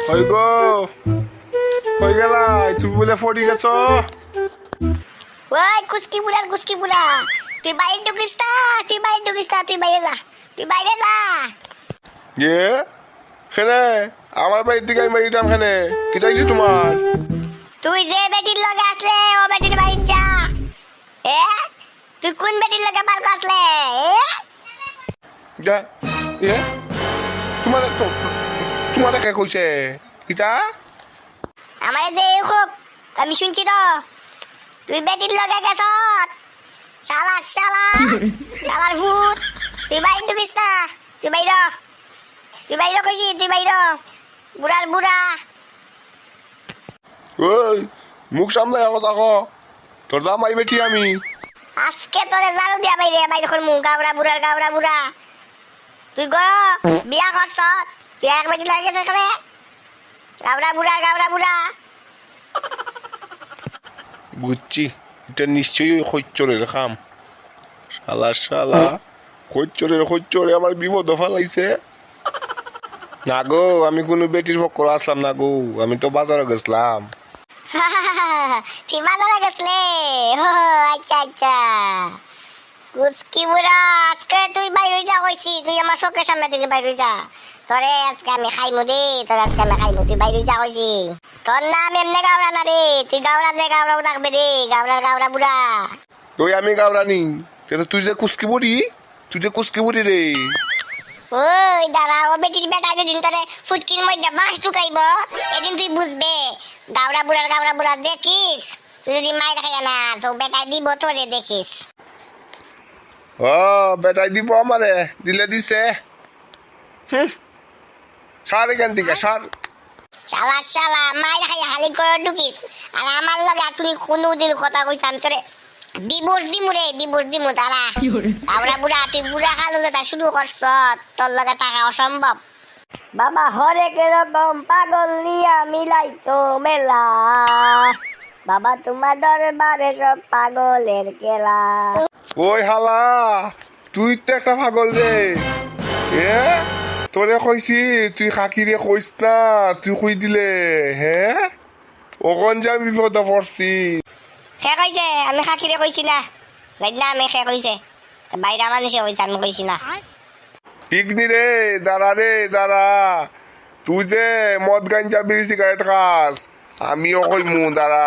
হই গো। হই গেলা তুমি বলে ফড়ি গেছ ওই কুস্কি বুড়া কুস্কি বুড়া। তুই বাইরে ঢুকিস না তুই বাইরে ঢুকিস না তুই বাইরে যা তুই বাইরে যা। ইয়ে খেনে আমার বাড়ির দিকে আমি বাড়িতাম খেনে কি চাইছি তোমার? তুই যে বেটির লগে আসলে ও বেটির বাড়ি যা। এ? তুই কোন বেটির লগে পার আসলে এ? যা ইয়ে তোমার তো- তোমার কে কইছে? কিতা আমার যে হোক আমি শুনছি তো। তুই বেটির লগে গেছ শালা শালা শালার ভূত। তুই বাইরে ঢুকিস না। তুই বাইর তুই বাইর কইছি তুই বাইর বুড়ার বুড়া। ওই মুখ সামলাই কথা ক তোর দাম আই বেটি আমি। আজকে তোরে জানো দিয়া বাইরে বাইরে করমু। গাবড়া বুড়ার গাবড়া বুড়া। তুই গো বিয়া করছ বেটি গেছে গাবড়া বুড়া গাবড়া বুড়া। বুঝছি এটা নিশ্চয়ই খাম। শালা শালা আমার বিপদ ফেলাইছে। না গো আমি কোনো বেটির পক্ষ আসলাম না গো আমি তো বাজারে গেছিলাম। তুই বাজারে গেছলে? আচ্ছা আচ্ছা। কুচকি বুড়া? আজকে তুই বাইরে যা কইছি তুই আমার চোখের সামনে থেকে বাইরে যা। তোরে আজকে আমি খাইমু রে তোর আজকে আমি খাইমু তুই বাইরে যা কইছি। তোর নাম এমনি গাওড়া না রে তুই গাওড়া যে গাওড়াও থাকবে রে গাওড়ার গাওড়া বুড়া। তুই আমি গাওরানি কিন্তু তুই যে কুসকি বুড়ি? তুই যে কুসকি বুড়ি রে? ওই দাঁড়া ও বেটির বেটা যেদিন তোরে ফুটকির মধ্যে বাঁশ ঢুকাইব এদিন তুই বুঝবে। গাওড়া বুড়ার গাওড়া বুড়া দেখিস তুই যদি মায়ের খাই না তো বেটাই দিব তোরে দেখিস। ও বেটাই দিব আমারে দিলে দিছে। হুম। সার এখান থেকে সার। শালা শালা মায়ের খাই হালি করে ঢুকিস। আর আমার লগে তুমি কোনোদিন কথা কইতাম তোরে ডিভোর্স দিমু রে ডিভোর্স দিমু তারা আমরা বুড়া তুই বুড়া খালো তা শুরু করছ তোর লগে টাকা অসম্ভব। বাবা হরেক রকম পাগল নিয়া মিলাইছো মেলা। বাবা তোমার দরবারে সব পাগলের খেলা ওই হালা তুই তো একটা পাগল রে। এ তোরে কইছি তুই খাকিরে কইস না তুই কই দিলে হে? ওকন যে আমি বিপদে পড়ছি? সে কইছে আমি খাকিরে কইছি না। না আমি সে কইছে। বাইরা মানুষে কইছে আমি কইছি না। ঠিক নি রে দাঁড়া রে দাঁড়া। তুই যে মদ গাঞ্জা বিড়ি সিগারেট খাস আমিও কইমু দাঁড়া।